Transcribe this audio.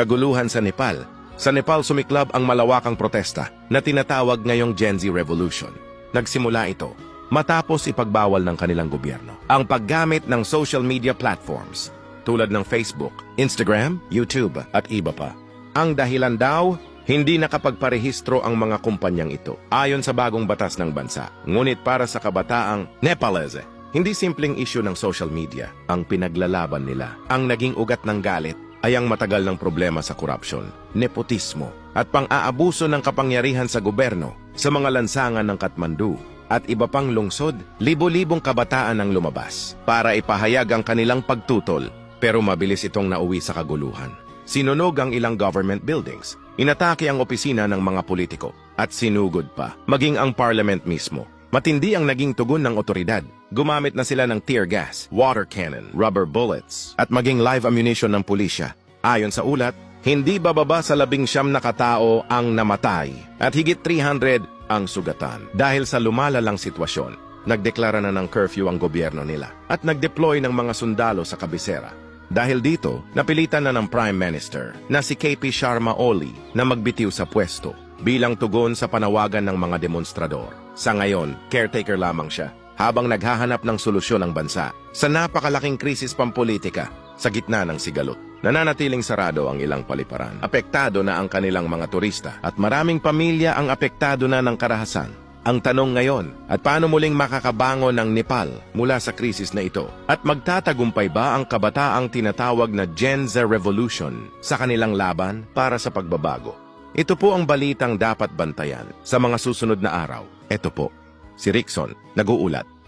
Kaguluhan sa Nepal. Sa Nepal sumiklab ang malawakang protesta na tinatawag ngayong Gen Z Revolution. Nagsimula ito matapos ipagbawal ng kanilang gobyerno ang paggamit ng social media platforms tulad ng Facebook, Instagram, YouTube at iba pa. Ang dahilan daw, hindi nakapagparehistro ang mga kumpanyang ito ayon sa bagong batas ng bansa. Ngunit para sa kabataang Nepalese, hindi simpleng issue ng social media ang pinaglalaban nila. Ang naging ugat ng galit ay ang matagal ng problema sa korupsyon, nepotismo, at pang-aabuso ng kapangyarihan sa gobyerno sa mga lansangan ng Kathmandu at iba pang lungsod, libo-libong kabataan ang lumabas para ipahayag ang kanilang pagtutol pero mabilis itong nauwi sa kaguluhan. Sinunog ang ilang government buildings, inatake ang opisina ng mga politiko at sinugod pa, maging ang parliament mismo. Matindi ang naging tugon ng otoridad. Gumamit na sila ng tear gas, water cannon, rubber bullets, at maging live ammunition ng pulisya. Ayon sa ulat, hindi bababa sa labing siyam na katao ang namatay at higit 300 ang sugatan. Dahil sa lumalalang sitwasyon, nagdeklara na ng curfew ang gobyerno nila at nagdeploy ng mga sundalo sa kabisera. Dahil dito, napilitan na ng Prime Minister na si KP Sharma Oli na magbitiw sa pwesto bilang tugon sa panawagan ng mga demonstrador. Sa ngayon, caretaker lamang siya habang naghahanap ng solusyon ang bansa sa napakalaking krisis pampolitika sa gitna ng sigalot. Nananatiling sarado ang ilang paliparan. Apektado na ang kanilang mga turista at maraming pamilya ang apektado na ng karahasan. Ang tanong ngayon, at paano muling makakabangon ng Nepal mula sa krisis na ito? At magtatagumpay ba ang kabataang tinatawag na Gen Z Revolution sa kanilang laban para sa pagbabago? Ito po ang balitang dapat bantayan sa mga susunod na araw. Ito po, si Rickson, nag-uulat.